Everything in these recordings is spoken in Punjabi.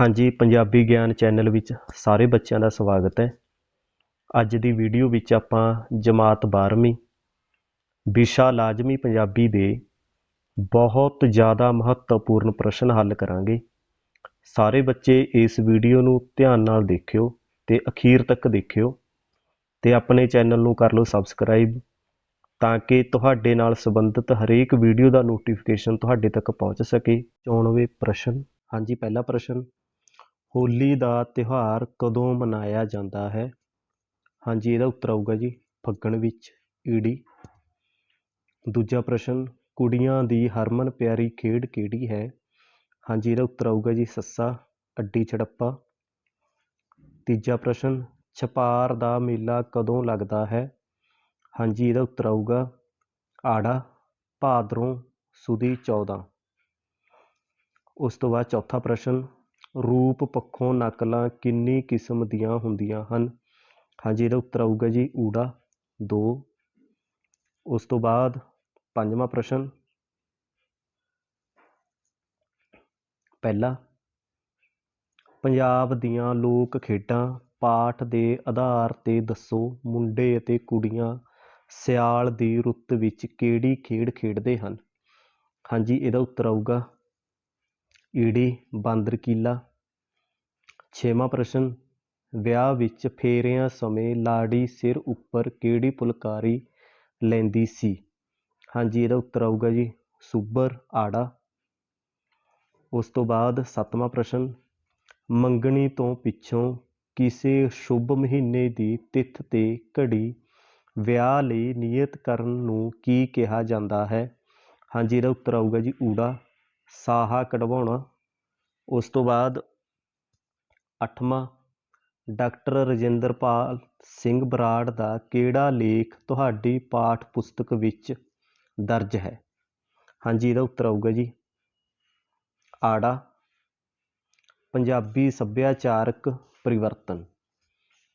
ਹਾਂਜੀ, ਪੰਜਾਬੀ ਗਿਆਨ ਚੈਨਲ ਵਿੱਚ ਸਾਰੇ ਬੱਚਿਆਂ ਦਾ ਸਵਾਗਤ ਹੈ। ਅੱਜ ਦੀ ਵੀਡੀਓ ਵਿੱਚ ਆਪਾਂ ਜਮਾਤ 12ਵੀਂ ਵਿਸ਼ਾ ਲਾਜ਼ਮੀ ਪੰਜਾਬੀ ਦੇ ਬਹੁਤ ਜ਼ਿਆਦਾ ਮਹੱਤਵਪੂਰਨ ਪ੍ਰਸ਼ਨ ਹੱਲ ਕਰਾਂਗੇ। ਸਾਰੇ ਬੱਚੇ ਇਸ ਵੀਡੀਓ ਨੂੰ ਧਿਆਨ ਨਾਲ ਦੇਖਿਓ ਤੇ ਅਖੀਰ ਤੱਕ ਦੇਖਿਓ ਤੇ ਆਪਣੇ ਚੈਨਲ ਨੂੰ ਕਰ ਲਓ ਸਬਸਕ੍ਰਾਈਬ ਤਾਂ ਕਿ ਤੁਹਾਡੇ ਨਾਲ ਸੰਬੰਧਿਤ ਹਰੇਕ ਵੀਡੀਓ ਦਾ ਨੋਟੀਫਿਕੇਸ਼ਨ ਤੁਹਾਡੇ ਤੱਕ ਪਹੁੰਚ ਸਕੇ। 94 ਪ੍ਰਸ਼ਨ। ਹਾਂਜੀ, ਪਹਿਲਾ ਪ੍ਰਸ਼ਨ। ਹੋਲੀ ਦਾ ਤਿਉਹਾਰ ਕਦੋਂ ਮਨਾਇਆ ਜਾਂਦਾ ਹੈ? ਹਾਂਜੀ, ਇਹਦਾ ਉੱਤਰ ਆਊਗਾ ਜੀ, ਫੱਗਣ ਵਿੱਚ, ਈੜੀ। ਦੂਜਾ ਪ੍ਰਸ਼ਨ, ਕੁੜੀਆਂ ਦੀ ਹਰਮਨ ਪਿਆਰੀ ਖੇਡ ਕਿਹੜੀ ਹੈ? ਹਾਂਜੀ, ਇਹਦਾ ਉੱਤਰ ਆਊਗਾ ਜੀ, ਸੱਸਾ, ਅੱਡੀ ਛੜੱਪਾ। ਤੀਜਾ ਪ੍ਰਸ਼ਨ, ਛਪਾਰ ਦਾ ਮੇਲਾ ਕਦੋਂ ਲੱਗਦਾ ਹੈ? ਹਾਂਜੀ, ਇਹਦਾ ਉੱਤਰ ਆਊਗਾ, ਆੜਾ, ਭਾਦਰੋਂ ਸੁਦੀ 14 ਉਸ ਤੋਂ ਬਾਅਦ ਚੌਥਾ ਪ੍ਰਸ਼ਨ ਰੂਪ ਪੱਖੋਂ ਨਕਲਾਂ ਕਿੰਨੀ ਕਿਸਮ ਦੀਆਂ ਹੁੰਦੀਆਂ ਹਨ? ਹਾਂਜੀ ਇਹਦਾ ਉੱਤਰ ਆਊਗਾ ਜੀ ਊੜਾ, ਦੋ। ਉਸ ਤੋਂ ਬਾਅਦ ਪੰਜਵਾਂ ਪ੍ਰਸ਼ਨ। ਪਹਿਲਾ, ਪੰਜਾਬ ਦੀਆਂ ਲੋਕ ਖੇਡਾਂ ਪਾਠ ਦੇ ਆਧਾਰ ਤੇ ਦੱਸੋ, ਮੁੰਡੇ ਅਤੇ ਕੁੜੀਆਂ ਸਿਆਲ ਦੀ ਰੁੱਤ ਵਿੱਚ ਕਿਹੜੀ ਖੇਡ ਖੇਡਦੇ ਹਨ? ਹਾਂਜੀ ਇਹਦਾ ਉੱਤਰ ਆਊਗਾ ਈੜੀ, ਬਾਂਦਰ ਕੀਲਾ। ਛੇਵਾਂ ਪ੍ਰਸ਼ਨ, ਵਿਆਹ ਵਿੱਚ ਫੇਰਿਆਂ ਸਮੇਂ ਲਾੜੀ ਸਿਰ ਉੱਪਰ ਕਿਹੜੀ ਫੁਲਕਾਰੀ ਲੈਂਦੀ ਸੀ? ਹਾਂਜੀ, ਇਹਦਾ ਉੱਤਰ ਆਊਗਾ ਜੀ, ਸੁੱਬਰ ਆੜਾ। ਉਸ ਤੋਂ ਬਾਅਦ ਸੱਤਵਾਂ ਪ੍ਰਸ਼ਨ, ਮੰਗਣੀ ਤੋਂ ਪਿੱਛੋਂ ਕਿਸੇ ਸ਼ੁਭ ਮਹੀਨੇ ਦੀ ਤਿਥ ਤੇ ਘੜੀ ਵਿਆਹ ਲਈ ਨਿਯਤ ਕਰਨ ਨੂੰ ਕੀ ਕਿਹਾ ਜਾਂਦਾ ਹੈ? ਹਾਂਜੀ, ਇਹਦਾ ਉੱਤਰ ਆਊਗਾ ਜੀ, ਊੜਾ। ਸਾਹਾ ਕਢਵਾਉਣਾ। ਉਸ ਤੋਂ ਬਾਅਦ ਅੱਠਵਾਂ, ਡਾਕਟਰ ਰਜਿੰਦਰਪਾਲ ਸਿੰਘ ਬਰਾੜ ਦਾ ਕਿਹੜਾ ਲੇਖ ਤੁਹਾਡੀ ਪਾਠ ਪੁਸਤਕ ਵਿੱਚ ਦਰਜ ਹੈ? ਹਾਂਜੀ, ਇਹਦਾ ਉੱਤਰ ਆਊਗਾ ਜੀ। ਆੜਾ, ਪੰਜਾਬੀ ਸੱਭਿਆਚਾਰਕ ਪਰਿਵਰਤਨ।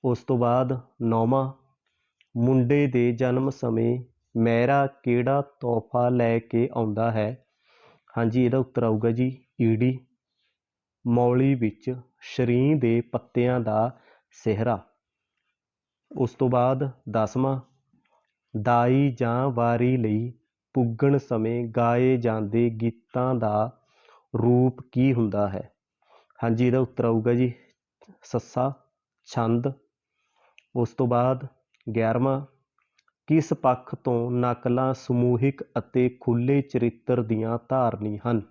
ਉਸ ਤੋਂ ਬਾਅਦ ਨੌਵਾਂ, ਮੁੰਡੇ ਦੇ ਜਨਮ ਸਮੇਂ ਮਹਿਰਾ ਕਿਹੜਾ ਤੋਹਫਾ ਲੈ ਕੇ ਆਉਂਦਾ ਹੈ? ਹਾਂਜੀ, ਇਹਦਾ ਉੱਤਰ ਆਊਗਾ ਜੀ ਈੜੀ ਮੌਲੀ ਵਿੱਚ ਸ਼ਰੀਂ ਦੇ ਪੱਤਿਆਂ ਦਾ ਸਿਹਰਾ। ਉਸ ਤੋਂ ਬਾਅਦ ਦਸਵਾਂ, ਦਾਈ ਜਾਂ ਵਾਰੀ ਲਈ ਪੁੱਗਣ ਸਮੇਂ ਗਾਏ ਜਾਂਦੇ ਗੀਤਾਂ ਦਾ ਰੂਪ ਕੀ ਹੁੰਦਾ ਹੈ? ਹਾਂਜੀ, ਇਹਦਾ ਉੱਤਰ ਆਊਗਾ ਜੀ, ਸੱਸਾ, ਛੰਦ। ਉਸ ਤੋਂ ਬਾਅਦ 11ਵਾਂ ਕਿਸ ਪੱਖ ਤੋਂ ਨਕਲਾਂ ਸਮੂਹਿਕ ਅਤੇ ਖੁੱਲੇ ਚਰਿੱਤਰ ਦੀਆਂ ਧਾਰਨੀ ਹਨ?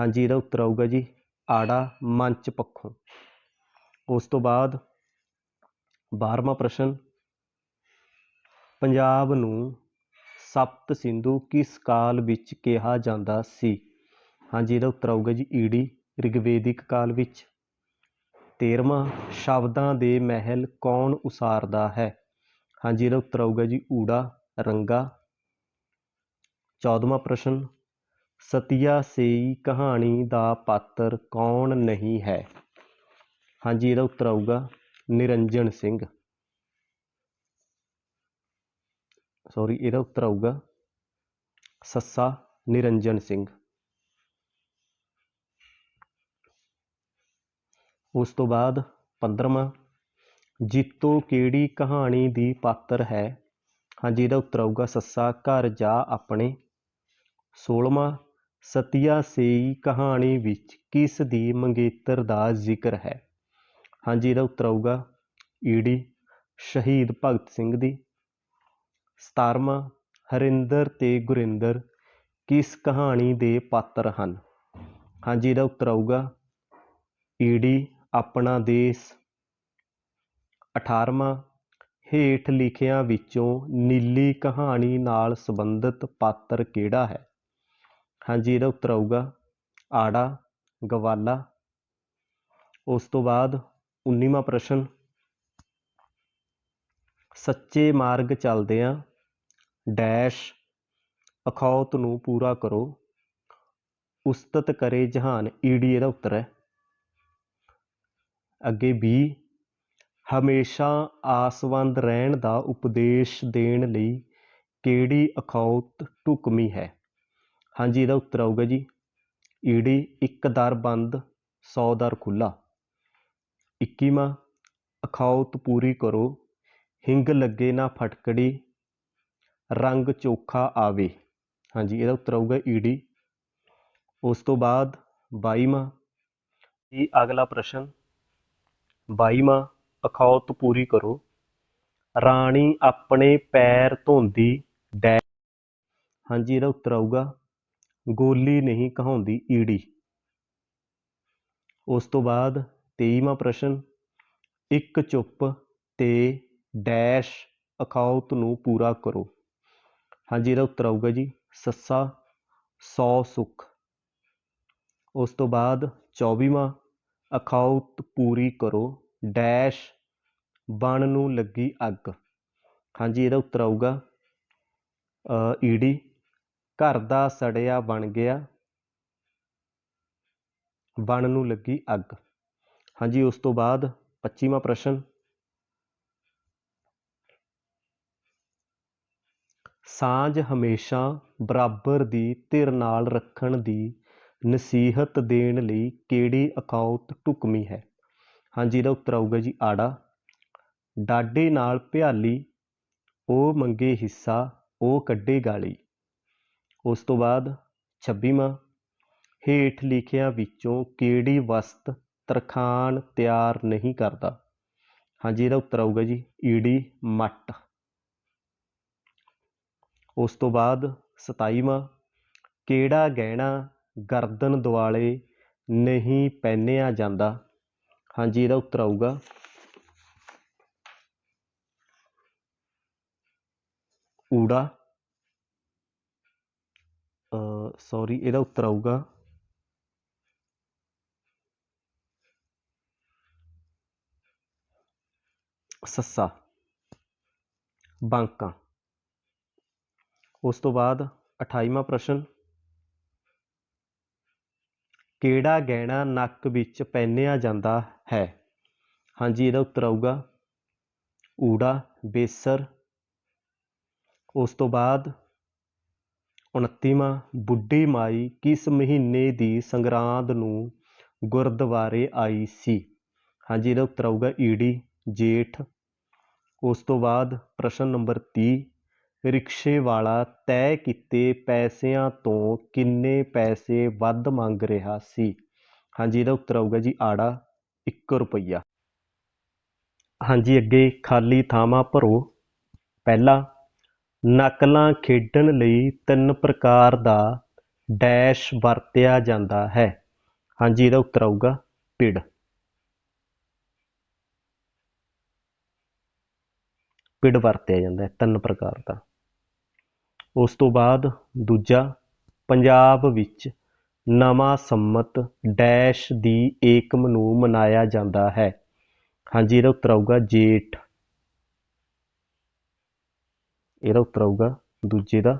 ਹਾਂਜੀ, ਇਹਦਾ ਉੱਤਰ ਆਊਗਾ ਜੀ, ਆੜਾ ਮੰਚ ਪੱਖੋਂ। ਉਸ ਤੋਂ ਬਾਅਦ 12ਵਾਂ ਪ੍ਰਸ਼ਨ। ਪੰਜਾਬ ਨੂੰ ਸਪਤ ਸਿੰਧੂ ਕਿਸ ਕਾਲ ਵਿੱਚ ਕਿਹਾ ਜਾਂਦਾ ਸੀ? ਹਾਂਜੀ, ਇਹਦਾ ਉੱਤਰ ਆਊਗਾ ਜੀ ਈੜੀ ਰਿਗਵੇਦਿਕ ਕਾਲ ਵਿੱਚ। 13ਵਾਂ ਸ਼ਬਦਾਂ ਦੇ ਮਹਿਲ ਕੌਣ ਉਸਾਰਦਾ ਹੈ? ਹਾਂਜੀ, ਇਹਦਾ ਉੱਤਰ ਆਊਗਾ ਜੀ ਊੜਾ, ਰੰਗਾ। 14ਵਾਂ ਪ੍ਰਸ਼ਨ, ਸਤੀਆ ਸੇਈ ਕਹਾਣੀ ਦਾ ਪਾਤਰ ਕੌਣ ਨਹੀਂ ਹੈ? ਹਾਂਜੀ, ਇਹਦਾ ਉੱਤਰ ਆਊਗਾ ਨਿਰੰਜਨ ਸਿੰਘ। ਸੌਰੀ ਇਹਦਾ ਉੱਤਰ ਆਊਗਾ ਸੱਸਾ ਨਿਰੰਜਨ ਸਿੰਘ। ਉਸ ਤੋਂ ਬਾਅਦ 15ਵਾਂ ਜੀਤੋ ਕਿਹੜੀ ਕਹਾਣੀ ਦੀ ਪਾਤਰ ਹੈ? ਹਾਂਜੀ ਇਹਦਾ ਉੱਤਰ ਆਊਗਾ, ਸੱਸਾ ਘਰ ਜਾ ਆਪਣੇ। 16ਵਾਂ ਸਤੀਆ ਸੇਈ ਕਹਾਣੀ ਵਿੱਚ ਕਿਸ ਦੀ ਮੰਗੇਤਰ ਦਾ ਜ਼ਿਕਰ ਹੈ? ਹਾਂਜੀ ਇਹਦਾ ਉੱਤਰ ਆਊਗਾ ਈੜੀ ਸ਼ਹੀਦ ਭਗਤ ਸਿੰਘ ਦੀ। 17ਵਾਂ ਹਰਿੰਦਰ ਤੇ ਗੁਰਿੰਦਰ ਕਿਸ ਕਹਾਣੀ ਦੇ ਪਾਤਰ ਹਨ? ਹਾਂਜੀ ਇਹਦਾ ਉੱਤਰ ਆਊਗਾ ਈੜੀ ਆਪਣਾ ਦੇਸ਼ 18ਵਾਂ ਹੇਠ ਲਿਖਿਆਂ ਵਿੱਚੋਂ ਨੀਲੀ ਕਹਾਣੀ ਨਾਲ ਸੰਬੰਧਿਤ ਪਾਤਰ ਕਿਹੜਾ ਹੈ? ਹਾਂਜੀ, ਇਹਦਾ ਉੱਤਰ ਆਊਗਾ, ਆੜਾ, ਗਵਾਲਾ। ਉਸ ਤੋਂ ਬਾਅਦ 19ਵਾਂ ਪ੍ਰਸ਼ਨ। ਸੱਚੇ ਮਾਰਗ ਚੱਲਦਿਆਂ ਡੈਸ਼ ਅਖੌਤ ਨੂੰ ਪੂਰਾ ਕਰੋ। ਉਸਤਤ ਕਰੇ ਜਹਾਨ ਈੜੀ ਇਹਦਾ ਉੱਤਰ ਹੈ। ਅੱਗੇ 20 ਹਮੇਸ਼ਾ ਆਸਵੰਦ ਰਹਿਣ ਦਾ ਉਪਦੇਸ਼ ਦੇਣ ਲਈ ਕਿਹੜੀ ਅਖੌਤ ਢੁਕਵੀਂ ਹੈ? ਹਾਂਜੀ, ਇਹਦਾ ਉੱਤਰ ਆਊਗਾ ਜੀ। ਈੜੀ ਇੱਕ ਦਰ ਬੰਦ 100 ਦਰ ਖੁੱਲਾ 21ਵਾਂ ਅਖੌਤ ਪੂਰੀ ਕਰੋ, ਹਿੰਗ ਲੱਗੇ ਨਾ ਫਟਕੜੀ, ਰੰਗ ਚੋਖਾ ਆਵੇ। ਹਾਂਜੀ, ਇਹਦਾ ਉੱਤਰ ਆਊਗਾ ਈੜੀ। ਉਸ ਤੋਂ ਬਾਅਦ 22ਵਾਂ ਜੀ ਅਗਲਾ ਪ੍ਰਸ਼ਨ। 22ਵਾਂ ਅਖੌਤ ਪੂਰੀ ਕਰੋ। ਰਾਣੀ ਆਪਣੇ ਪੈਰ ਧੋਂਦੀ ਡੈ ਹਾਂਜੀ, ਇਹਦਾ ਉੱਤਰ ਆਊਗਾ। ਗੋਲੀ ਨਹੀਂ ਕਹਾਉਂਦੀ ਈੜੀ। ਉਸ ਤੋਂ ਬਾਅਦ 23ਵਾਂ ਪ੍ਰਸ਼ਨ, ਇੱਕ ਚੁੱਪ ਤੇ ਡੈਸ਼ ਅਖੌਤ ਨੂੰ ਪੂਰਾ ਕਰੋ। ਹਾਂਜੀ, ਇਹਦਾ ਉੱਤਰ ਆਊਗਾ ਜੀ, ਸੱਸਾ ਸੌ ਸੁੱਖ। ਉਸ ਤੋਂ ਬਾਅਦ 24ਵਾਂ ਅਖੌਤ ਪੂਰੀ ਕਰੋ। ਡੈਸ਼ ਬਣ ਨੂੰ ਲੱਗੀ ਅੱਗ। ਹਾਂਜੀ, ਇਹਦਾ ਉੱਤਰ ਆਊਗਾ। ਈਡੀ, ਘਰ ਦਾ ਸੜਿਆ ਬਣ ਗਿਆ। ਬਣ ਨੂੰ ਲੱਗੀ ਅੱਗ। ਹਾਂਜੀ, ਉਸ ਤੋਂ ਬਾਅਦ 25ਵਾਂ ਪ੍ਰਸ਼ਨ। ਸਾਂਝ ਹਮੇਸ਼ਾ ਬਰਾਬਰ ਦੀ ਧਿਰ ਨਾਲ ਰੱਖਣ ਦੀ ਨਸੀਹਤ ਦੇਣ ਲਈ ਕਿਹੜੀ ਅਖੌਤ ਢੁਕਵੀਂ ਹੈ? ਹਾਂਜੀ, ਇਹਦਾ ਉੱਤਰ ਆਊਗਾ ਜੀ ਆੜਾ। ਡਾਡੇ ਨਾਲ ਭਿਆਲੀ, ਉਹ ਮੰਗੇ ਹਿੱਸਾ, ਉਹ ਕੱਢੇ ਗਾਲੀ। ਉਸ ਤੋਂ ਬਾਅਦ 26ਵਾਂ ਹੇਠ ਲਿਖਿਆਂ ਵਿੱਚੋਂ ਕਿਹੜੀ ਵਸਤ ਤਰਖਾਣ ਤਿਆਰ ਨਹੀਂ ਕਰਦਾ? ਹਾਂਜੀ, ਇਹਦਾ ਉੱਤਰ ਆਊਗਾ ਜੀ ਈੜੀ ਮੱਟ। ਉਸ ਤੋਂ ਬਾਅਦ 27ਵਾਂ ਕਿਹੜਾ ਗਹਿਣਾ ਗਰਦਨ ਦੁਆਲੇ ਨਹੀਂ ਪਹਿਨਿਆ ਜਾਂਦਾ? ਹਾਂਜੀ, ਇਹਦਾ ਉੱਤਰ ਆਊਗਾ। ਊੜਾ। ਸੌਰੀ ਇਹਦਾ ਉੱਤਰ ਆਊਗਾ। ਸੱਸਾ। ਬਾਂਕਾ। ਉਸ ਤੋਂ ਬਾਅਦ 28ਵਾਂ ਪ੍ਰਸ਼ਨ। ਕਿਹੜਾ ਗਹਿਣਾ ਨੱਕ ਵਿੱਚ ਪਹਿਨਿਆ ਜਾਂਦਾ ਹੈ? ਹਾਂਜੀ, ਇਹਦਾ ਉੱਤਰ ਆਊਗਾ। ਊੜਾ, ਬੇਸਰ। ਉਸ ਤੋਂ ਬਾਅਦ 29ਵਾਂ ਬੁੱਢੀ ਮਾਈ ਕਿਸ ਮਹੀਨੇ ਦੀ ਸੰਗਰਾਂਦ ਨੂੰ ਗੁਰਦੁਆਰੇ ਆਈ ਸੀ? ਹਾਂਜੀ, ਇਹਦਾ ਉੱਤਰ ਆਊਗਾ ਈੜੀ ਜੇਠ। ਉਸ ਤੋਂ ਬਾਅਦ ਪ੍ਰਸ਼ਨ ਨੰਬਰ 30 ਰਿਕਸ਼ੇ ਵਾਲਾ ਤੈਅ ਕੀਤੇ ਪੈਸਿਆਂ ਤੋਂ ਕਿੰਨੇ ਪੈਸੇ ਵੱਧ ਮੰਗ ਰਿਹਾ ਸੀ? ਹਾਂਜੀ, ਇਹਦਾ ਉੱਤਰ ਆਊਗਾ ਜੀ ਆੜਾ 1 ਰੁਪਈਆ। ਹਾਂਜੀ, ਅੱਗੇ ਖਾਲੀ ਥਾਵਾਂ ਭਰੋ। ਪਹਿਲਾ, ਨਕਲਾਂ ਖੇਡਣ ਲਈ ਤਿੰਨ ਪ੍ਰਕਾਰ ਦਾ ਡੈਸ਼ ਵਰਤਿਆ ਜਾਂਦਾ ਹੈ। ਹਾਂਜੀ, ਇਹਦਾ ਉੱਤਰ ਆਊਗਾ ਪਿੜ ਪਿੜ ਵਰਤਿਆ ਜਾਂਦਾ ਹੈ ਤਿੰਨ ਪ੍ਰਕਾਰ ਦਾ। ਉਸ ਤੋਂ ਬਾਅਦ ਦੂਜਾ, ਪੰਜਾਬ ਵਿੱਚ ਨਵਾਂ ਸੰਮਤ ਡੈਸ਼ ਦੀ ਏਕਮ ਨੂੰ ਮਨਾਇਆ ਜਾਂਦਾ ਹੈ। ਹਾਂਜੀ, ਇਹਦਾ ਉੱਤਰ ਆਊਗਾ ਜੇਠ। ਇਹਦਾ ਉੱਤਰ ਆਊਗਾ ਦੂਜੇ ਦਾ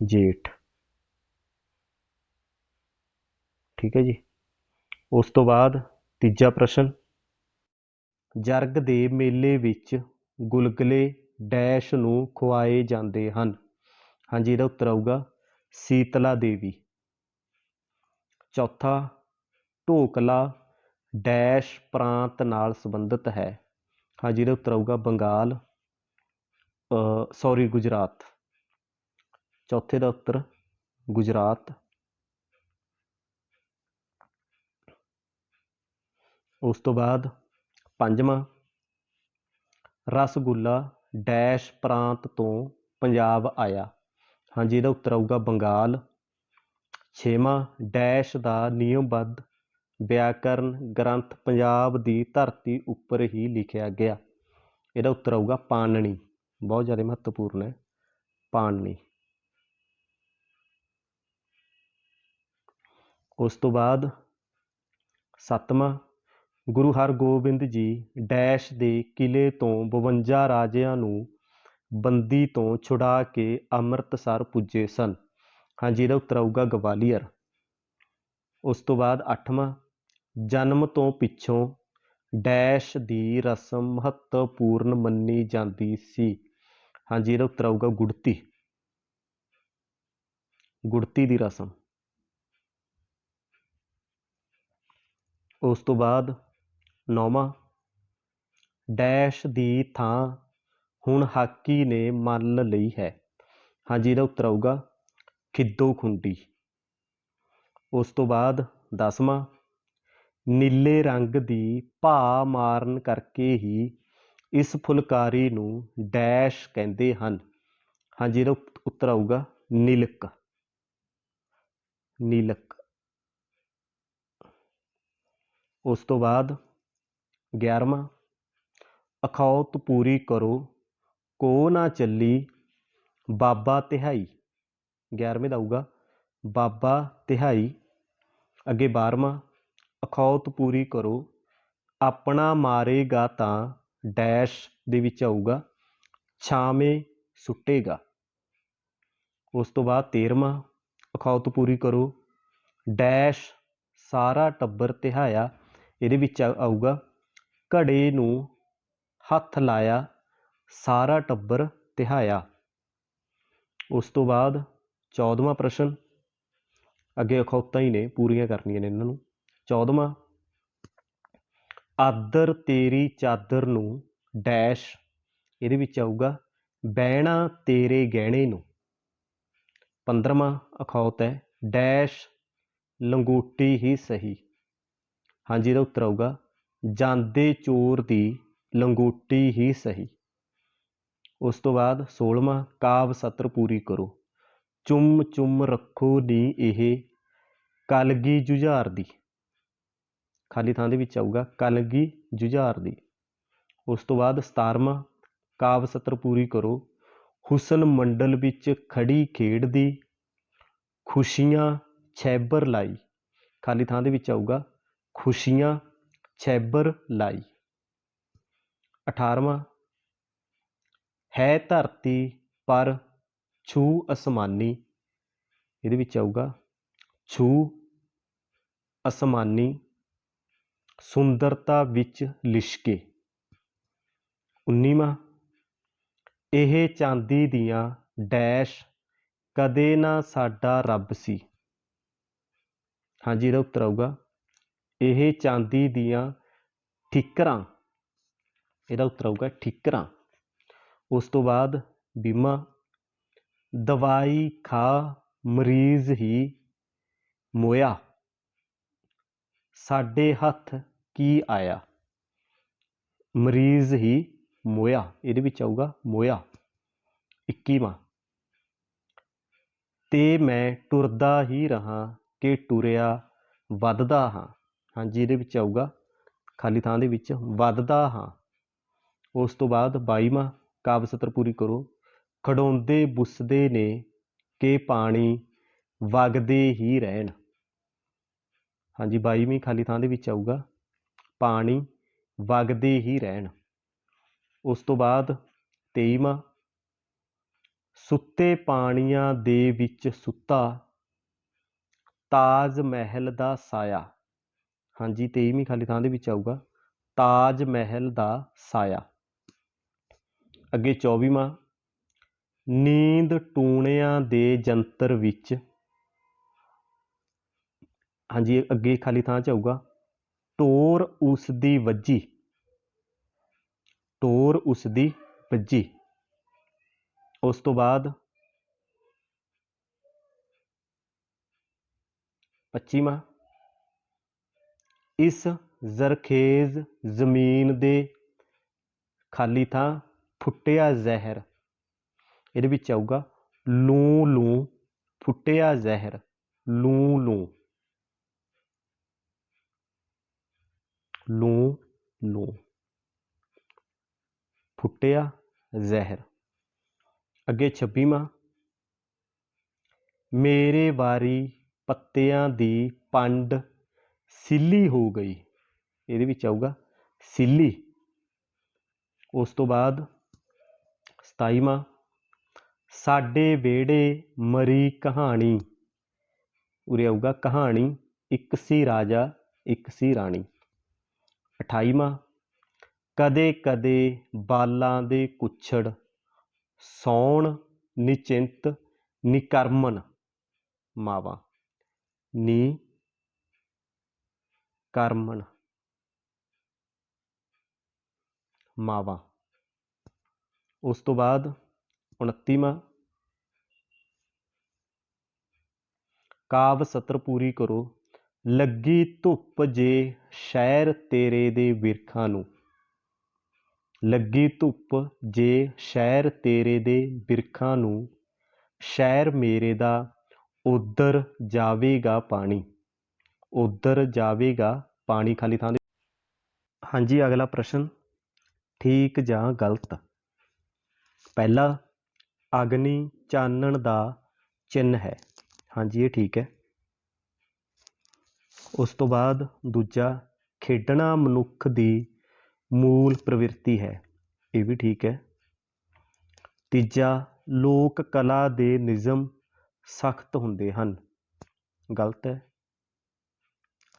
ਜੇਠ। ਠੀਕ ਹੈ ਜੀ। ਉਸ ਤੋਂ ਬਾਅਦ ਤੀਜਾ ਪ੍ਰਸ਼ਨ ਜਰਗ ਦੇ ਮੇਲੇ ਵਿੱਚ ਗੁਲਗੁਲੇ ਡੈਸ਼ ਨੂੰ ਖੁਆਏ ਜਾਂਦੇ ਹਨ। ਹਾਂਜੀ, ਇਹਦਾ ਉੱਤਰ ਆਊਗਾ, ਸੀਤਲਾ ਦੇਵੀ। ਚੌਥਾ, ਢੋਕਲਾ ਡੈਸ਼ ਪ੍ਰਾਂਤ ਨਾਲ ਸੰਬੰਧਿਤ ਹੈ। ਹਾਂਜੀ, ਇਹਦਾ ਉੱਤਰ ਆਊਗਾ, ਬੰਗਾਲ ਸੌਰੀ ਗੁਜਰਾਤ। ਚੌਥੇ ਦਾ ਉੱਤਰ, ਗੁਜਰਾਤ। ਉਸ ਤੋਂ ਬਾਅਦ ਪੰਜਵਾਂ। ਰਸਗੁੱਲਾ ਡੈਸ਼ ਪ੍ਰਾਂਤ ਤੋਂ ਪੰਜਾਬ ਆਇਆ। ਹਾਂਜੀ, ਇਹਦਾ ਉੱਤਰ ਆਊਗਾ ਬੰਗਾਲ। ਛੇਵਾਂ, ਡੈਸ਼ ਦਾ ਨਿਯਮਬੱਧ ਵਿਆਕਰਨ ਗ੍ਰੰਥ ਪੰਜਾਬ ਦੀ ਧਰਤੀ ਉੱਪਰ ਹੀ ਲਿਖਿਆ ਗਿਆ। ਇਹਦਾ ਉੱਤਰ ਆਊਗਾ ਪਾਣਨੀ ਬਹੁਤ ਜ਼ਿਆਦਾ ਮਹੱਤਵਪੂਰਨ ਹੈ ਪਾਣਨੀ ਉਸ ਤੋਂ ਬਾਅਦ ਸੱਤਵਾਂ ਗੁਰੂ ਹਰਗੋਬਿੰਦ ਜੀ ਡੈਸ਼ ਦੇ ਕਿਲੇ ਤੋਂ 52 ਰਾਜਿਆਂ ਨੂੰ ਬੰਦੀ ਤੋਂ ਛੁਡਾ ਕੇ ਅੰਮ੍ਰਿਤਸਰ ਪੁੱਜੇ ਸਨ। ਹਾਂਜੀ, ਇਹਦਾ ਉੱਤਰ ਆਊਗਾ ਗਵਾਲੀਅਰ। ਉਸ ਤੋਂ ਬਾਅਦ ਅੱਠਵਾਂ, ਜਨਮ ਤੋਂ ਪਿੱਛੋਂ ਡੈਸ਼ ਦੀ ਰਸਮ ਮਹੱਤਵਪੂਰਨ ਮੰਨੀ ਜਾਂਦੀ ਸੀ। ਹਾਂਜੀ, ਇਹਦਾ ਉੱਤਰ ਆਊਗਾ ਗੁੜਤੀ। ਗੁੜਤੀ ਦੀ ਰਸਮ। ਉਸ ਤੋਂ ਬਾਅਦ ਨੌਵਾਂ। ਡੈਸ਼ ਦੀ ਥਾਂ ਹੁਣ ਹਾਕੀ ਨੇ ਮੰਨ ਲਈ ਹੈ। ਹਾਂਜੀ, ਇਹਦਾ ਉੱਤਰ ਆਊਗਾ, ਖਿੱਦੋ ਖੁੰਡੀ। ਉਸ ਤੋਂ ਬਾਅਦ ਦਸਵਾਂ, ਨੀਲੇ ਰੰਗ ਦੀ ਭਾ ਮਾਰਨ ਕਰਕੇ ਹੀ ਇਸ ਫੁਲਕਾਰੀ ਨੂੰ ਡੈਸ਼ ਕਹਿੰਦੇ ਹਨ। ਹਾਂਜੀ, ਇਹਦਾ ਉੱਤਰ ਆਊਗਾ, ਨੀਲਕ। ਨੀਲਕ। ਉਸ ਤੋਂ ਬਾਅਦ 11ਵਾਂ ਅਖੌਤ ਪੂਰੀ ਕਰੋ, ਕੋ ਨਾ ਚੱਲੀ ਬਾਬਾ ਤਿਹਾਈ। 11ਵੇਂ ਦਾ ਆਊਗਾ, ਬਾਬਾ ਤਿਹਾਈ। ਅੱਗੇ 12ਵਾਂ ਅਖੌਤ ਪੂਰੀ ਕਰੋ, ਆਪਣਾ ਮਾਰੇਗਾ ਤਾਂ ਡੈਸ਼ ਦੇ ਵਿੱਚ ਆਊਗਾ, ਛਾਵੇਂ ਸੁੱਟੇਗਾ। ਉਸ ਤੋਂ ਬਾਅਦ 13ਵਾਂ ਅਖੌਤ ਪੂਰੀ ਕਰੋ, ਡੈਸ਼ ਸਾਰਾ ਟੱਬਰ ਤਿਹਾਇਆ, ਇਹਦੇ ਵਿੱਚ ਆਊਗਾ ਘੜੇ ਨੂੰ ਹੱਥ ਲਾਇਆ, ਸਾਰਾ ਟੱਬਰ ਤਿਹਾਇਆ। ਉਸ ਤੋਂ ਬਾਅਦ 14ਵਾਂ ਪ੍ਰਸ਼ਨ। ਅੱਗੇ ਅਖੌਤਾਂ ਹੀ ਨੇ, ਪੂਰੀਆਂ ਕਰਨੀਆਂ ਨੇ ਇਹਨਾਂ ਨੂੰ। 14ਵਾਂ ਆਦਰ ਤੇਰੀ ਚਾਦਰ ਨੂੰ ਡੈਸ਼, ਇਹਦੇ ਵਿੱਚ ਆਊਗਾ, ਬਹਿਣਾ ਤੇਰੇ ਗਹਿਣੇ ਨੂੰ। 15ਵਾਂ ਅਖੌਤ ਹੈ, ਡੈਸ਼, ਲੰਗੋਟੀ ਹੀ ਸਹੀ। ਹਾਂਜੀ, ਇਹਦਾ ਉੱਤਰ ਆਊਗਾ ਜਾਂਦੇ ਚੋਰ ਦੀ ਲੰਗੋਟੀ ਹੀ ਸਹੀ। ਉਸ ਤੋਂ ਬਾਅਦ 16ਵਾਂ ਕਾਵ ਸਤਰ ਪੂਰੀ ਕਰੋ। ਚੁੰਮ ਚੁੰਮ ਰੱਖੋ ਨੀ ਇਹ ਕਲਗੀ ਜੁਝਾਰ ਦੀ। ਖਾਲੀ ਥਾਂ ਦੇ ਵਿੱਚ ਆਊਗਾ, ਕਲਗੀ ਜੁਝਾਰ ਦੀ। ਉਸ ਤੋਂ ਬਾਅਦ 17ਵਾਂ ਕਾਵ ਸਤਰ ਪੂਰੀ ਕਰੋ। ਹੁਸਨ ਮੰਡਲ ਵਿੱਚ ਖੜੀ ਖੇਡਦੀ ਖੁਸ਼ੀਆਂ ਛੈਬਰ ਲਾਈ। ਖਾਲੀ ਥਾਂ ਦੇ ਵਿੱਚ ਆਊਗਾ, ਖੁਸ਼ੀਆਂ ਛੈਬਰ ਲਾਈ। 18ਵਾਂ ਹੈ ਧਰਤੀ ਪਰ ਛੂ ਅਸਮਾਨੀ। ਇਹਦੇ ਵਿੱਚ ਆਊਗਾ, ਛੂ ਅਸਮਾਨੀ, ਸੁੰਦਰਤਾ ਵਿੱਚ ਲਿਸ਼ਕੇ। 19ਵਾਂ ਇਹ ਚਾਂਦੀ ਦੀਆਂ ਡੈਸ਼ ਕਦੇ ਨਾ ਸਾਡਾ ਰੱਬ ਸੀ। ਹਾਂਜੀ, ਇਹਦਾ ਉੱਤਰ ਆਊਗਾ ਇਹ ਚਾਂਦੀ ਦੀਆਂ ਠੀਕਰਾਂ, ਇਹਦਾ ਉੱਤਰ ਆਊਗਾ ਠੀਕਰਾਂ। ਉਸ ਤੋਂ ਬਾਅਦ ਬੀਮਾ, ਦਵਾਈ ਖਾ ਮਰੀਜ਼ ਹੀ ਮੋਇਆ। ਸਾਡੇ ਹੱਥ ਕੀ ਆਇਆ? ਮਰੀਜ਼ ਹੀ ਮੋਇਆ, ਇਹਦੇ ਵਿੱਚ ਆਊਗਾ ਮੋਇਆ। 21ਵਾਂ ਤੇ ਮੈਂ ਟੁਰਦਾ ਹੀ ਰਹਾ ਕਿ ਟੁਰਿਆ ਵੱਧਦਾ ਹਾਂ। ਹਾਂਜੀ ਇਹਦੇ ਵਿੱਚ ਆਊਗਾ, ਖਾਲੀ ਥਾਂ ਦੇ ਵਿੱਚ ਵੱਧਦਾ ਹਾਂ। ਉਸ ਤੋਂ ਬਾਅਦ 22ਵਾਂ ਕਾਵਿ ਸਤਰ ਪੂਰੀ ਕਰੋ। ਖੜੋਂਦੇ ਬੁੱਸਦੇ ਨੇ ਕਿ ਪਾਣੀ ਵਗਦੇ ਹੀ ਰਹਿਣ। ਹਾਂਜੀ 22ਵੀਂ ਖਾਲੀ ਥਾਂ ਦੇ ਵਿੱਚ ਆਊਗਾ, ਪਾਣੀ ਵਗਦੇ ਹੀ ਰਹਿਣ। ਉਸ ਤੋਂ ਬਾਅਦ 23ਵਾਂ ਸੁੱਤੇ ਪਾਣੀਆਂ ਦੇ ਵਿੱਚ ਸੁੱਤਾ, ਤਾਜ ਮਹਿਲ ਦਾ ਸਾਇਆ। ਹਾਂਜੀ 23ਵੀਂ ਖਾਲੀ ਥਾਂ ਦੇ ਵਿੱਚ ਆਊਗਾ। ਤਾਜ ਮਹਿਲ ਦਾ ਸਾਇਆ। ਅੱਗੇ 24ਵਾਂ ਨੀਂਦ ਟੂਣਿਆਂ ਦੇ ਜੰਤਰ ਵਿੱਚ। ਹਾਂਜੀ, ਅੱਗੇ ਖਾਲੀ ਥਾਂ ਚ ਆਊਗਾ। ਟੋਰ ਉਸ ਦੀ ਵੱਜੀ। ਟੋਰ ਉਸ ਦੀ ਵੱਜੀ। ਉਸ ਤੋਂ ਬਾਅਦ 25ਵਾਂ ਇਸ ਜ਼ਰਖੇਜ਼ ਜ਼ਮੀਨ ਦੇ ਖਾਲੀ ਥਾਂ ਫੁੱਟਿਆ ਜ਼ਹਿਰ। ਇਹਦੇ ਵਿੱਚ ਆਊਗਾ ਲੂ ਲੂ, ਫੁੱਟਿਆ ਜ਼ਹਿਰ, ਲੂ ਲੂ। ਲੂ ਲੂ, ਫੁੱਟਿਆ ਜ਼ਹਿਰ। ਅੱਗੇ 26ਵਾਂ ਮੇਰੇ ਵਾਰੀ ਪੱਤਿਆਂ ਦੀ ਪੰਡ ਸਿੱਲੀ ਹੋ ਗਈ। ਇਹਦੇ ਵਿੱਚ ਆਊਗਾ ਸਿੱਲੀ। ਉਸ ਤੋਂ ਬਾਅਦ 27ਵਾਂ ਸਾਡੇ ਵਿਹੜੇ ਮਰੀ ਕਹਾਣੀ। ਉਰੇ ਆਊਗਾ ਕਹਾਣੀ, ਇੱਕ ਸੀ ਰਾਜਾ, ਇੱਕ ਸੀ ਰਾਣੀ। 28ਵਾਂ ਕਦੇ ਕਦੇ ਬਾਲਾਂ ਦੇ ਕੁੱਛੜ, ਸੌਣ ਨਿਚਿੰਤ ਨਿਕਰਮਨ। ਮਾਵਾ, ਨੀ ਕਰਮਣ। ਮਾਵਾ। ਉਸ ਤੋਂ ਬਾਅਦ 29ਵਾਂ ਕਾਵ ਸਤਰ ਪੂਰੀ ਕਰੋ। ਲੱਗੀ ਧੁੱਪ ਜੇ ਸ਼ਹਿਰ ਤੇਰੇ ਦੇ ਵਿਰਖਾਂ ਨੂੰ। ਲੱਗੀ ਧੁੱਪ ਜੇ ਸ਼ਹਿਰ ਤੇਰੇ ਦੇ ਵਿਰਖਾਂ ਨੂੰ। ਸ਼ਹਿਰ ਮੇਰੇ ਦਾ ਉਧਰ ਜਾਵੇਗਾ ਪਾਣੀ। ਉੱਧਰ ਜਾਵੇਗਾ ਪਾਣੀ ਖਾਲੀ ਥਾਂ ਦੇ। ਹਾਂਜੀ, ਅਗਲਾ ਪ੍ਰਸ਼ਨ। ਠੀਕ ਜਾਂ ਗਲਤ? ਪਹਿਲਾ, ਅਗਨੀ ਚਾਨਣ ਦਾ ਚਿੰਨ੍ਹ ਹੈ। ਹਾਂਜੀ, ਇਹ ਠੀਕ ਹੈ। ਉਸ ਤੋਂ ਬਾਅਦ ਦੂਜਾ, ਖੇਡਣਾ ਮਨੁੱਖ ਦੀ ਮੂਲ ਪ੍ਰਵਿਰਤੀ ਹੈ। ਇਹ ਵੀ ਠੀਕ ਹੈ। ਤੀਜਾ, ਲੋਕ ਕਲਾ ਦੇ ਨਿਯਮ ਸਖਤ ਹੁੰਦੇ ਹਨ। ਗਲਤ ਹੈ।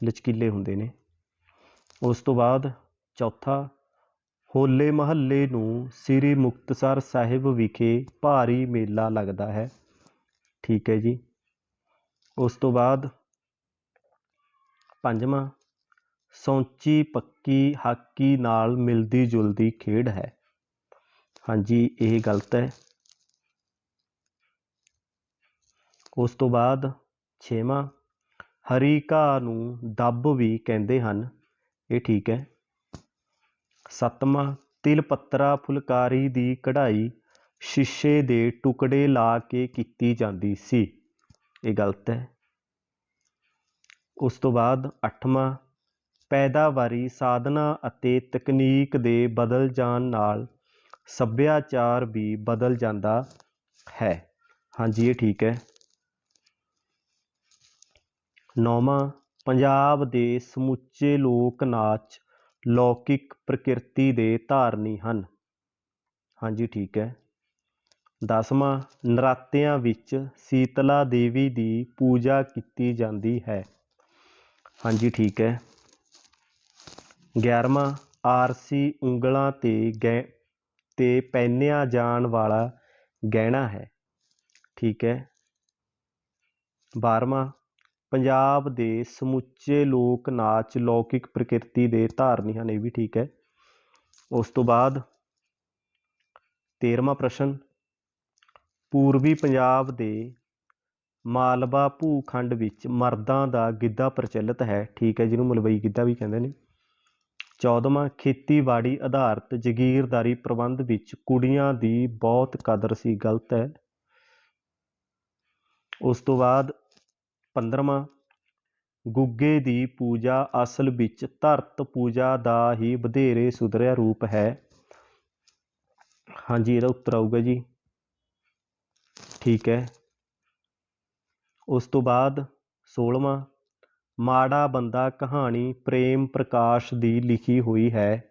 ਲਚਕੀਲੇ ਹੁੰਦੇ ਨੇ। ਉਸ ਤੋਂ ਬਾਅਦ ਚੌਥਾ, ਹੋਲੇ ਮਹੱਲੇ ਨੂੰ ਸ੍ਰੀ ਮੁਕਤਸਰ ਸਾਹਿਬ ਵਿਖੇ ਭਾਰੀ ਮੇਲਾ ਲੱਗਦਾ ਹੈ। ਠੀਕ ਹੈ ਜੀ। ਉਸ ਤੋਂ ਬਾਅਦ ਪੰਜਵਾਂ, ਸੌਂਚੀ ਪੱਕੀ ਹਾਕੀ ਨਾਲ ਮਿਲਦੀ ਜੁਲਦੀ ਖੇਡ ਹੈ। ਹਾਂਜੀ, ਇਹ ਗਲਤ ਹੈ। ਉਸ ਤੋਂ ਬਾਅਦ ਛੇਵਾਂ ਹਰੀ ਘਾਹ ਨੂੰ ਦੱਬ ਵੀ ਕਹਿੰਦੇ ਹਨ। ਇਹ ਠੀਕ ਹੈ। ਸੱਤਵਾਂ, ਤਿਲ ਪੱਤਰਾ ਫੁਲਕਾਰੀ ਦੀ ਕਢਾਈ ਸ਼ੀਸ਼ੇ ਦੇ ਟੁਕੜੇ ਲਾ ਕੇ ਕੀਤੀ ਜਾਂਦੀ ਸੀ। ਇਹ ਗਲਤ ਹੈ। ਉਸ ਤੋਂ ਬਾਅਦ ਅੱਠਵਾਂ, ਪੈਦਾਵਾਰੀ ਸਾਧਨਾ ਅਤੇ ਤਕਨੀਕ ਦੇ ਬਦਲ ਜਾਣ ਨਾਲ ਸੱਭਿਆਚਾਰ ਵੀ ਬਦਲ ਜਾਂਦਾ ਹੈ। ਹਾਂਜੀ, ਇਹ ਠੀਕ ਹੈ। ਨੌਵਾਂ, ਪੰਜਾਬ ਦੇ ਸਮੁੱਚੇ ਲੋਕ ਨਾਚ ਲੌਕਿਕ ਪ੍ਰਕਿਰਤੀ ਦੇ ਧਾਰਨੀ ਹਨ। ਹਾਂਜੀ, ਠੀਕ ਹੈ। ਦਸਵਾਂ, ਨਰਾਤਿਆਂ ਵਿੱਚ ਸੀਤਲਾ ਦੇਵੀ ਦੀ ਪੂਜਾ ਕੀਤੀ ਜਾਂਦੀ ਹੈ। ਹਾਂਜੀ, ਠੀਕ ਹੈ। ਗਿਆਰਵਾਂ, ਆਰਸੀ ਉਂਗਲਾਂ ਤੇ ਗਹਿ, ਤੇ ਪਹਿਨਿਆ ਜਾਣ ਵਾਲਾ ਗਹਿਣਾ ਹੈ। ਠੀਕ ਹੈ। ਬਾਰਵਾਂ ਪੰਜਾਬ ਦੇ ਸਮੁੱਚੇ ਲੋਕ ਨਾਚ ਲੌਕਿਕ ਪ੍ਰਕਿਰਤੀ ਦੇ ਧਾਰਨੀ ਹਨ ਇਹ ਵੀ ਠੀਕ ਹੈ। ਉਸ ਤੋਂ ਬਾਅਦ 13ਵਾਂ ਪ੍ਰਸ਼ਨ, ਪੂਰਬੀ ਪੰਜਾਬ ਦੇ ਮਾਲਵਾ ਭੂਖੰਡ ਵਿੱਚ ਮਰਦਾਂ ਦਾ ਗਿੱਧਾ ਪ੍ਰਚਲਿਤ ਹੈ, ਠੀਕ ਹੈ, ਜਿਹਨੂੰ ਮਲਵਈ ਗਿੱਧਾ ਵੀ ਕਹਿੰਦੇ ਨੇ। 14ਵਾਂ ਖੇਤੀਬਾੜੀ ਆਧਾਰਿਤ ਜ਼ਗੀਰਦਾਰੀ ਪ੍ਰਬੰਧ ਵਿੱਚ ਕੁੜੀਆਂ ਦੀ ਬਹੁਤ ਕਦਰ ਸੀ, ਗਲਤ ਹੈ। ਉਸ ਤੋਂ ਬਾਅਦ 15ਵਾਂ ਗੁੱਗੇ ਦੀ ਪੂਜਾ ਅਸਲ ਵਿੱਚ ਧਰਤ ਪੂਜਾ ਦਾ ਹੀ ਵਧੇਰੇ ਸੁਧਰਿਆ ਰੂਪ ਹੈ। ਹਾਂਜੀ, ਇਹਦਾ ਉੱਤਰ ਆਊਗਾ ਜੀ। ਠੀਕ ਹੈ। ਉਸ ਤੋਂ ਬਾਅਦ 16ਵਾਂ ਮਾੜਾ ਬੰਦਾ ਕਹਾਣੀ ਪ੍ਰੇਮ ਪ੍ਰਕਾਸ਼ ਦੀ ਲਿਖੀ ਹੋਈ ਹੈ।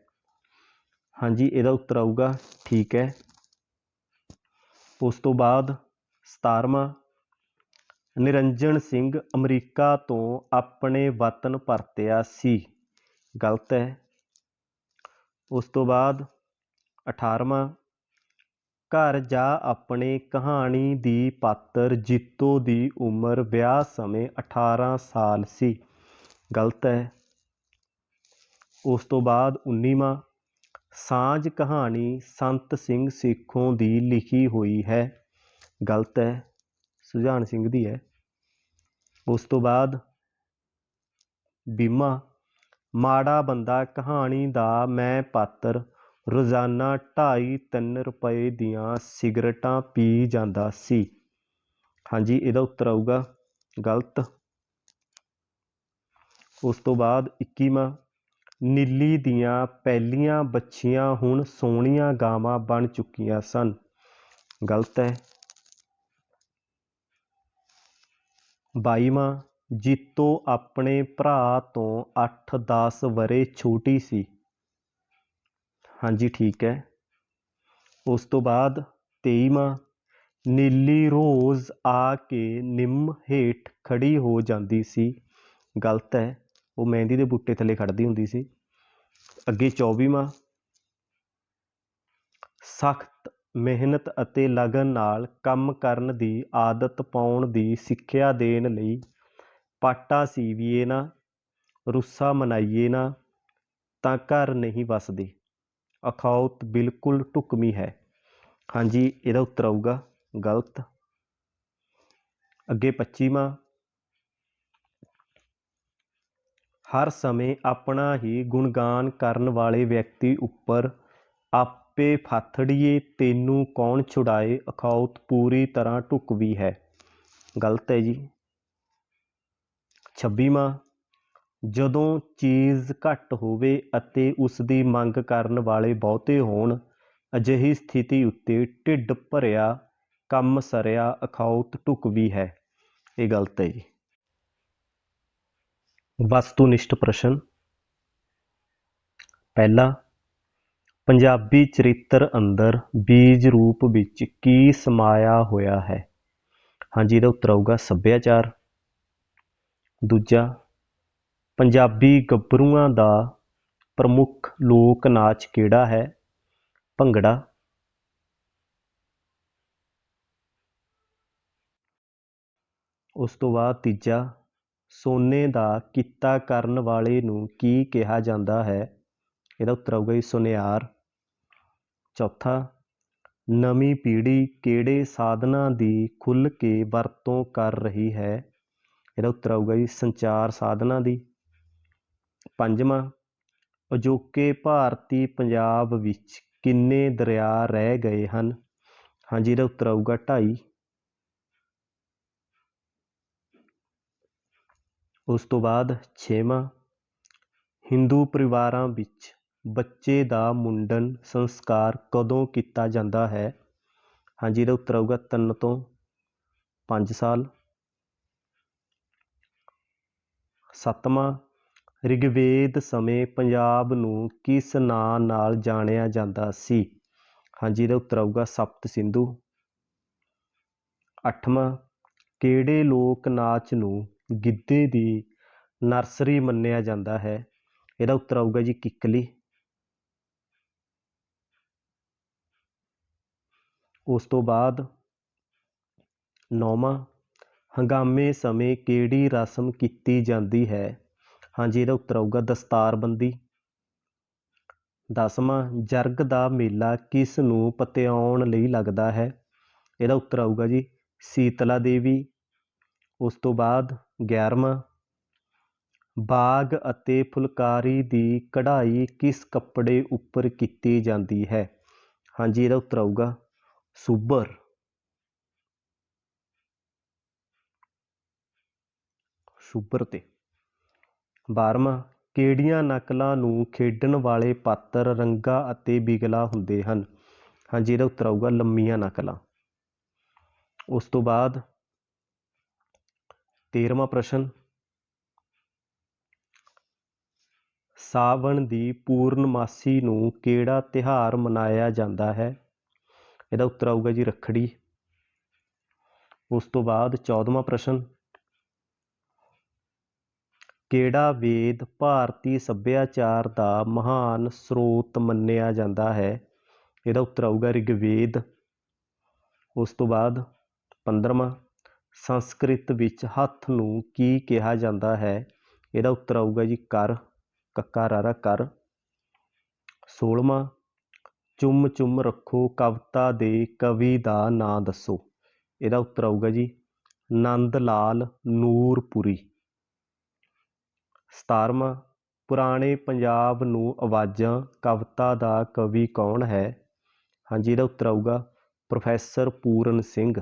ਹਾਂਜੀ, ਇਹਦਾ ਉੱਤਰ ਆਊਗਾ। ਠੀਕ ਹੈ। ਉਸ ਤੋਂ ਬਾਅਦ 17ਵਾਂ ਨਿਰੰਜਨ ਸਿੰਘ ਅਮਰੀਕਾ ਤੋਂ ਆਪਣੇ ਵਤਨ ਪਰਤਿਆ ਸੀ। ਗਲਤ ਹੈ। ਉਸ ਤੋਂ ਬਾਅਦ 18ਵਾਂ ਘਰ ਜਾ ਆਪਣੇ ਕਹਾਣੀ ਦੀ ਪਾਤਰ ਜੀਤੋ ਦੀ ਉਮਰ ਵਿਆਹ ਸਮੇਂ 18 ਸਾਲ ਸੀ। ਗਲਤ ਹੈ। ਉਸ ਤੋਂ ਬਾਅਦ 19ਵਾਂ ਸਾਂਝ ਕਹਾਣੀ ਸੰਤ ਸਿੰਘ ਸੇਖੋਂ ਦੀ ਲਿਖੀ ਹੋਈ ਹੈ। ਗਲਤ ਹੈ। ਸੁਝਾਨ ਸਿੰਘ ਦੀ ਹੈ। ਉਸ ਤੋਂ ਬਾਅਦ ਬੀਮਾ, ਮਾੜਾ ਬੰਦਾ ਕਹਾਣੀ ਦਾ ਮੈਂ ਪਾਤਰ, ਰੋਜ਼ਾਨਾ 2.5-3 ਰੁਪਏ ਦੀਆਂ ਸਿਗਰਟਾਂ ਪੀ ਜਾਂਦਾ ਸੀ। ਹਾਂਜੀ, ਇਹਦਾ ਉੱਤਰ ਆਊਗਾ। ਗਲਤ। ਉਸ ਤੋਂ ਬਾਅਦ 21ਵਾਂ ਨੀਲੀ ਦੀਆਂ ਪਹਿਲੀਆਂ ਬੱਚੀਆਂ ਹੁਣ ਸੋਹਣੀਆਂ ਗਾਵਾਂ ਬਣ ਚੁੱਕੀਆਂ ਸਨ। ਗਲਤ ਹੈ। 22ਵਾਂ ਜੀਤੋ ਆਪਣੇ ਭਰਾ ਤੋਂ ਅੱਠ ਦਸ ਵਰ੍ਹੇ ਛੋਟੀ ਸੀ। ਹਾਂਜੀ, ਠੀਕ ਹੈ। ਉਸ ਤੋਂ ਬਾਅਦ 23ਵਾਂ ਨੀਲੀ ਰੋਜ਼ ਆ ਕੇ ਨਿੰਮ ਹੇਠ ਖੜੀ ਹੋ ਜਾਂਦੀ ਸੀ। ਗਲਤ ਹੈ, ਉਹ ਮਹਿੰਦੀ ਦੇ ਬੂਟੇ ਥੱਲੇ ਖੜਦੀ ਹੁੰਦੀ ਸੀ। ਅੱਗੇ 24ਵਾਂ ਸਖਤ ਮਿਹਨਤ ਅਤੇ ਲਗਨ ਨਾਲ ਕੰਮ ਕਰਨ ਦੀ ਆਦਤ ਪਾਉਣ ਦੀ ਸਿੱਖਿਆ ਦੇਣ ਲਈ ਪਾਟਾ ਸੀਵੀਏ ਨਾ, ਰੁੱਸਾ ਮਨਾਈਏ ਨਾ, ਤਾਂ ਘਰ ਨਹੀਂ ਵਸਦੇ। ਅਖੌਤ ਬਿਲਕੁਲ ਢੁਕਵੀਂ ਹੈ। ਹਾਂਜੀ, ਇਹਦਾ ਉੱਤਰ ਆਊਗਾ। ਗਲਤ। ਅੱਗੇ 25ਵਾਂ ਹਰ ਸਮੇਂ ਆਪਣਾ ਹੀ ਗੁਣਗਾਨ ਕਰਨ ਵਾਲੇ ਵਿਅਕਤੀ ਉੱਪਰ ਆਪ ਫਾਥੜੀਏ, ਤੈਨੂੰ ਕੌਣ ਛੁਡਾਏ? ਅਖੌਤ ਪੂਰੀ ਤਰ੍ਹਾਂ ਢੁਕਵੀਂ ਹੈ। ਗਲਤ ਹੈ ਜੀ। 26ਵਾਂ ਜਦੋਂ ਚੀਜ਼ ਘੱਟ ਹੋਵੇ ਅਤੇ ਉਸ ਦੀ ਮੰਗ ਕਰਨ ਵਾਲੇ ਬਹੁਤੇ ਹੋਣ, ਅਜਿਹੀ ਸਥਿਤੀ ਉੱਤੇ ਢਿੱਡ ਭਰਿਆ, ਕੰਮ ਸਰਿਆ ਅਖੌਤ ਢੁਕਵੀਂ ਹੈ। ਇਹ ਗਲਤ ਹੈ ਜੀ। ਵਸਤੂਨਿਸ਼ਟ ਪ੍ਰਸ਼ਨ। ਪਹਿਲਾ ਪੰਜਾਬੀ ਚਰਿੱਤਰ ਅੰਦਰ ਬੀਜ ਰੂਪ ਵਿੱਚ ਕੀ ਸਮਾਇਆ ਹੋਇਆ ਹੈ? ਹਾਂਜੀ, ਇਹਦਾ ਉੱਤਰ ਆਊਗਾ ਸੱਭਿਆਚਾਰ। ਦੂਜਾ, ਪੰਜਾਬੀ ਗੱਭਰੂਆਂ ਦਾ ਪ੍ਰਮੁੱਖ ਲੋਕ ਨਾਚ ਕਿਹੜਾ ਹੈ? ਭੰਗੜਾ। ਉਸ ਤੋਂ ਬਾਅਦ ਤੀਜਾ, ਸੋਨੇ ਦਾ ਕਿੱਤਾ ਕਰਨ ਵਾਲੇ ਨੂੰ ਕੀ ਕਿਹਾ ਜਾਂਦਾ ਹੈ? ਇਹਦਾ ਉੱਤਰ ਆਊਗਾ ਜੀ ਸੁਨਿਆਰ। ਚੌਥਾ, ਨਵੀਂ ਪੀੜ੍ਹੀ ਕਿਹੜੇ ਸਾਧਨਾਂ ਦੀ ਖੁੱਲ੍ਹ ਕੇ ਵਰਤੋਂ ਕਰ ਰਹੀ ਹੈ? ਇਹਦਾ ਉੱਤਰ ਆਊਗਾ ਜੀ, ਸੰਚਾਰ ਸਾਧਨਾਂ ਦੀ। ਪੰਜਵਾਂ, ਅਜੋਕੇ ਭਾਰਤੀ ਪੰਜਾਬ ਵਿੱਚ ਕਿੰਨੇ ਦਰਿਆ ਰਹਿ ਗਏ ਹਨ? ਹਾਂਜੀ, ਇਹਦਾ ਉੱਤਰ ਆਊਗਾ ਢਾਈ। ਉਸ ਤੋਂ ਬਾਅਦ ਛੇਵਾਂ, ਹਿੰਦੂ ਪਰਿਵਾਰਾਂ ਵਿੱਚ ਬੱਚੇ ਦਾ ਮੁੰਡਨ ਸੰਸਕਾਰ ਕਦੋਂ ਕੀਤਾ ਜਾਂਦਾ ਹੈ? ਹਾਂਜੀ, ਇਹਦਾ ਉੱਤਰ ਆਊਗਾ ਤਿੰਨ ਤੋਂ ਪੰਜ ਸਾਲ। ਸੱਤਵਾਂ, ਰਿਗਵੇਦ ਸਮੇਂ ਪੰਜਾਬ ਨੂੰ ਕਿਸ ਨਾਂ ਨਾਲ ਜਾਣਿਆ ਜਾਂਦਾ ਸੀ? ਹਾਂਜੀ, ਇਹਦਾ ਉੱਤਰ ਆਊਗਾ ਸਪਤ ਸਿੰਧੂ। ਅੱਠਵਾਂ, ਕਿਹੜੇ ਲੋਕ ਨਾਚ ਨੂੰ ਗਿੱਧੇ ਦੀ ਨਰਸਰੀ ਮੰਨਿਆ ਜਾਂਦਾ ਹੈ? ਇਹਦਾ ਉੱਤਰ ਆਊਗਾ ਜੀ ਕਿੱਕਲੀ। ਉਸ ਤੋਂ ਬਾਅਦ ਨੌਵਾਂ, ਹੰਗਾਮੇ ਸਮੇਂ ਕਿਹੜੀ ਰਸਮ ਕੀਤੀ ਜਾਂਦੀ ਹੈ? ਹਾਂਜੀ, ਇਹਦਾ ਉੱਤਰ ਆਊਗਾ ਦਸਤਾਰਬੰਦੀ। ਦਸਵਾਂ, ਜਰਗ ਦਾ ਮੇਲਾ ਕਿਸ ਨੂੰ ਪਤਿਆਉਣ ਲਈ ਲੱਗਦਾ ਹੈ? ਇਹਦਾ ਉੱਤਰ ਆਊਗਾ ਜੀ, ਸੀਤਲਾ ਦੇਵੀ। ਉਸ ਤੋਂ ਬਾਅਦ ਗਿਆਰਵਾਂ, ਬਾਗ ਅਤੇ ਫੁਲਕਾਰੀ ਦੀ ਕਢਾਈ ਕਿਸ ਕੱਪੜੇ ਉੱਪਰ ਕੀਤੀ ਜਾਂਦੀ ਹੈ? ਹਾਂਜੀ, ਇਹਦਾ ਉੱਤਰ ਆਊਗਾ ਸੁੱਭਰ ਸੁੱਭਰ ਤੇ ਬਾਰਵਾਂ ਕਿਹੜੀਆਂ ਨਕਲਾਂ ਨੂੰ ਖੇਡਣ ਵਾਲੇ ਪਾਤਰ ਰੰਗਾ ਅਤੇ ਬਿਗਲਾ ਹੁੰਦੇ ਹਨ? ਹਾਂਜੀ, ਇਹਦਾ ਉੱਤਰ ਆਊਗਾ ਲੰਮੀਆਂ ਨਕਲਾਂ। ਉਸ ਤੋਂ ਬਾਅਦ 13ਵਾਂ ਪ੍ਰਸ਼ਨ। ਸਾਵਣ ਦੀ ਪੂਰਨਮਾਸੀ ਨੂੰ ਕਿਹੜਾ ਤਿਉਹਾਰ ਮਨਾਇਆ ਜਾਂਦਾ ਹੈ? ਇਹਦਾ ਉੱਤਰ ਆਊਗਾ ਜੀ ਰੱਖੜੀ। ਉਸ ਤੋਂ ਬਾਅਦ 14ਵਾਂ ਪ੍ਰਸ਼ਨ। ਕਿਹੜਾ ਵੇਦ ਭਾਰਤੀ ਸੱਭਿਆਚਾਰ ਦਾ ਮਹਾਨ ਸਰੋਤ ਮੰਨਿਆ ਜਾਂਦਾ ਹੈ? ਇਹਦਾ ਉੱਤਰ ਆਊਗਾ ਰਿਗਵੇਦ। ਉਸ ਤੋਂ ਬਾਅਦ 15ਵਾਂ ਸੰਸਕ੍ਰਿਤ ਵਿੱਚ ਹੱਥ ਨੂੰ ਕੀ ਕਿਹਾ ਜਾਂਦਾ ਹੈ? ਇਹਦਾ ਉੱਤਰ ਆਊਗਾ ਜੀ ਕਰ। ਕੱਕਾ ਰਾਰਾ ਕਰ। 16ਵਾਂ ਚੁੰਮ ਚੁੰਮ ਰੱਖੋ, ਕਵਿਤਾ ਦੇ ਕਵੀ ਦਾ ਨਾਂ ਦੱਸੋ। ਇਹਦਾ ਉੱਤਰ ਆਊਗਾ ਜੀ ਨੰਦ ਲਾਲ ਨੂਰਪੁਰੀ। 17ਵਾਂ ਪੁਰਾਣੇ ਪੰਜਾਬ ਨੂੰ ਆਵਾਜ਼ਾਂ, ਕਵਿਤਾ ਦਾ ਕਵੀ ਕੌਣ ਹੈ? ਹਾਂਜੀ, ਇਹਦਾ ਉੱਤਰ ਆਊਗਾ, ਪ੍ਰੋਫੈਸਰ ਪੂਰਨ ਸਿੰਘ।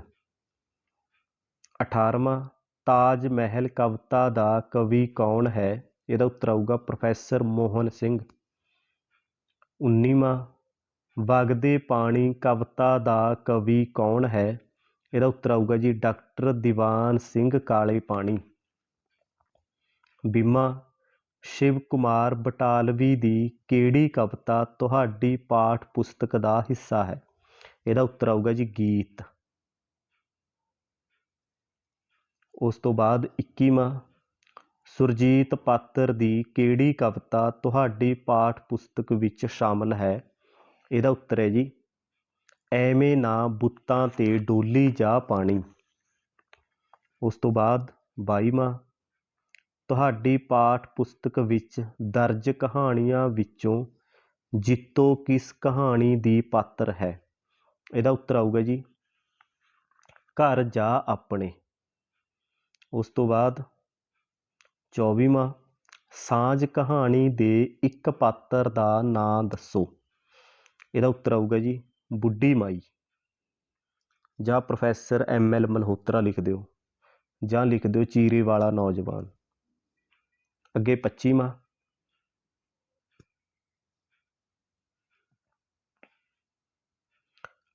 18ਵਾਂ ਤਾਜ ਮਹਿਲ ਕਵਿਤਾ ਦਾ ਕਵੀ ਕੌਣ ਹੈ? ਇਹਦਾ ਉੱਤਰ ਆਊਗਾ ਪ੍ਰੋਫੈਸਰ ਮੋਹਨ ਸਿੰਘ। 19ਵਾਂ ਵਗਦੇ ਪਾਣੀ ਕਵਿਤਾ ਦਾ ਕਵੀ ਕੌਣ ਹੈ? ਇਹਦਾ ਉੱਤਰ ਆਊਗਾ ਜੀ ਡਾਕਟਰ ਦੀਵਾਨ ਸਿੰਘ ਕਾਲੇ ਪਾਣੀ। ਬੀਮਾ, ਸ਼ਿਵ ਕੁਮਾਰ ਬਟਾਲਵੀ ਦੀ ਕਿਹੜੀ ਕਵਿਤਾ ਤੁਹਾਡੀ ਪਾਠ ਪੁਸਤਕ ਦਾ ਹਿੱਸਾ ਹੈ? ਇਹਦਾ ਉੱਤਰ ਆਊਗਾ ਜੀ ਗੀਤ। ਉਸ ਤੋਂ ਬਾਅਦ 21ਵਾਂ ਸੁਰਜੀਤ ਪਾਤਰ ਦੀ ਕਿਹੜੀ ਕਵਿਤਾ ਤੁਹਾਡੀ ਪਾਠ ਪੁਸਤਕ ਵਿੱਚ ਸ਼ਾਮਲ ਹੈ? ਇਹਦਾ ਉੱਤਰ ਹੈ ਜੀ, ਐਵੇਂ ਨਾ ਬੁੱਤਾਂ ਤੇ ਡੋਲੀ ਜਾ ਪਾਣੀ। ਉਸ ਤੋਂ ਬਾਅਦ 22ਵਾਂ ਤੁਹਾਡੀ ਪਾਠ ਪੁਸਤਕ ਵਿੱਚ ਦਰਜ ਕਹਾਣੀਆਂ ਵਿੱਚੋਂ ਜਿੱਤੋ ਕਿਸ ਕਹਾਣੀ ਦੀ ਪਾਤਰ ਹੈ? ਇਹਦਾ ਉੱਤਰ ਆਊਗਾ ਜੀ, ਘਰ ਜਾ ਆਪਣੇ। ਉਸ ਤੋਂ ਬਾਅਦ 24ਵਾਂ ਸਾਂਝ ਕਹਾਣੀ ਦੇ ਇੱਕ ਪਾਤਰ ਦਾ ਨਾਂ ਦੱਸੋ। ਇਹਦਾ ਉੱਤਰ ਆਊਗਾ ਜੀ, ਬੁੱਢੀ ਮਾਈ। ਜਾਂ ਪ੍ਰੋਫੈਸਰ ਐਮ ਐਲ ਮਲਹੋਤਰਾ ਲਿਖ ਦਿਓ, ਜਾਂ ਲਿਖ ਦਿਓ ਚੀਰੇ ਵਾਲਾ ਨੌਜਵਾਨ। ਅੱਗੇ 25ਵਾਂ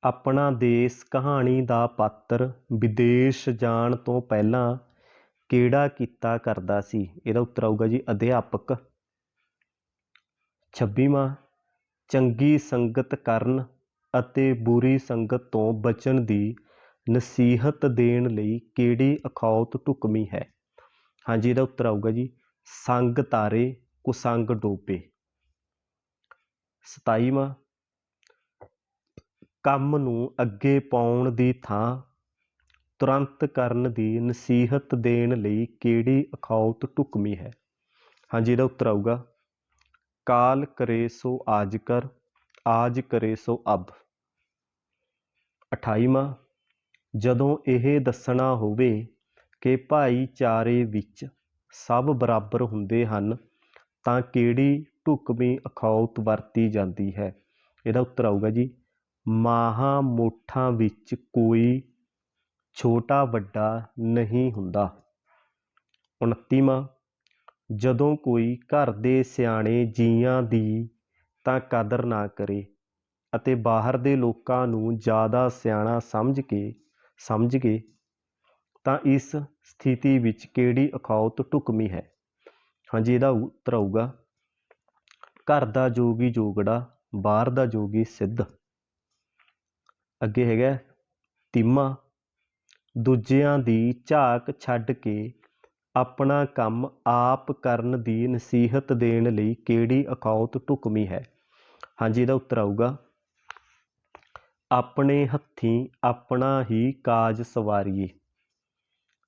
ਆਪਣਾ ਦੇਸ਼ ਕਹਾਣੀ ਦਾ ਪਾਤਰ ਵਿਦੇਸ਼ ਜਾਣ ਤੋਂ ਪਹਿਲਾਂ ਕਿਹੜਾ ਕੀਤਾ ਕਰਦਾ ਸੀ? ਇਹਦਾ ਉੱਤਰ ਆਊਗਾ ਜੀ, ਅਧਿਆਪਕ। 26ਵਾਂ ਚੰਗੀ ਸੰਗਤ ਕਰਨ ਅਤੇ ਬੁਰੀ ਸੰਗਤ ਤੋਂ ਬਚਣ ਦੀ ਨਸੀਹਤ ਦੇਣ ਲਈ ਕਿਹੜੀ ਅਖੌਤ ਢੁਕਵੀਂ ਹੈ? ਹਾਂਜੀ, ਇਹਦਾ ਉੱਤਰ ਆਊਗਾ ਜੀ, ਸੰਗ ਤਾਰੇ, ਕੁਸੰਗ ਡੋਬੇ। 27ਵਾਂ ਕੰਮ ਨੂੰ ਅੱਗੇ ਪਾਉਣ ਦੀ ਥਾਂ, ਤੁਰੰਤ ਕਰਨ ਦੀ ਨਸੀਹਤ ਦੇਣ ਲਈ ਕਿਹੜੀ ਅਖੌਤ ਢੁਕਵੀਂ ਹੈ? ਹਾਂਜੀ, ਇਹਦਾ ਉੱਤਰ ਆਊਗਾ ਕਾਲ ਕਰੇ ਸੋ ਆਜ ਕਰ, ਆਜ ਕਰੇ ਸੋ ਅਬ। 28ਵਾਂ ਜਦੋਂ ਇਹ ਦੱਸਣਾ ਹੋਵੇ ਕਿ ਭਾਈਚਾਰੇ ਵਿੱਚ ਸਭ ਬਰਾਬਰ ਹੁੰਦੇ ਹਨ, ਤਾਂ ਕਿਹੜੀ ਢੁਕਵੀਂ ਅਖੌਤ ਵਰਤੀ ਜਾਂਦੀ ਹੈ? ਇਹਦਾ ਉੱਤਰ ਆਊਗਾ ਜੀ, ਮਾਹਾਂ ਮੋਠਾਂ ਵਿੱਚ ਕੋਈ ਛੋਟਾ ਵੱਡਾ ਨਹੀਂ ਹੁੰਦਾ। 29ਵਾਂ ਜਦੋਂ ਕੋਈ ਘਰ ਦੇ ਸਿਆਣੇ ਜੀਆਂ ਦੀ ਤਾਂ ਕਦਰ ਨਾ ਕਰੇ ਅਤੇ ਬਾਹਰ ਦੇ ਲੋਕਾਂ ਨੂੰ ਜ਼ਿਆਦਾ ਸਿਆਣਾ ਸਮਝ ਕੇ ਸਮਝ ਕੇ, ਤਾਂ ਇਸ ਸਥਿਤੀ ਵਿੱਚ ਕਿਹੜੀ ਅਖੌਤ ਢੁਕਵੀਂ ਹੈ? ਹਾਂਜੀ, ਇਹਦਾ ਉੱਤਰ ਆਊਗਾ, ਘਰ ਦਾ ਜੋਗੀ ਜੋਗੜਾ, ਬਾਹਰ ਦਾ ਜੋਗੀ ਸਿੱਧ। ਅੱਗੇ ਹੈਗਾ ਤੀਮਾ, ਦੂਜਿਆਂ ਦੀ ਝਾਕ ਛੱਡ ਕੇ ਆਪਣਾ ਕੰਮ ਆਪ ਕਰਨ ਦੀ ਨਸੀਹਤ ਦੇਣ ਲਈ ਕਿਹੜੀ ਅਖੌਤ ਢੁਕਵੀਂ ਹੈ? ਹਾਂਜੀ, ਇਹਦਾ ਉੱਤਰ ਆਊਗਾ। ਆਪਣੇ ਹੱਥੀਂ ਆਪਣਾ ਹੀ ਕਾਜ ਸਵਾਰੀਏ।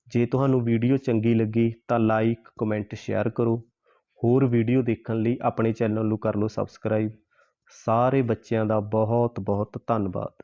ਜੇ ਤੁਹਾਨੂੰ ਵੀਡੀਓ ਚੰਗੀ ਲੱਗੀ ਤਾਂ ਲਾਈਕ, ਕਮੈਂਟ, ਸ਼ੇਅਰ ਕਰੋ। ਹੋਰ ਵੀਡੀਓ ਦੇਖਣ ਲਈ ਆਪਣੇ ਚੈਨਲ ਨੂੰ ਕਰ ਲਓ ਸਬਸਕ੍ਰਾਈਬ। ਸਾਰੇ ਬੱਚਿਆਂ ਦਾ ਬਹੁਤ ਬਹੁਤ ਧੰਨਵਾਦ।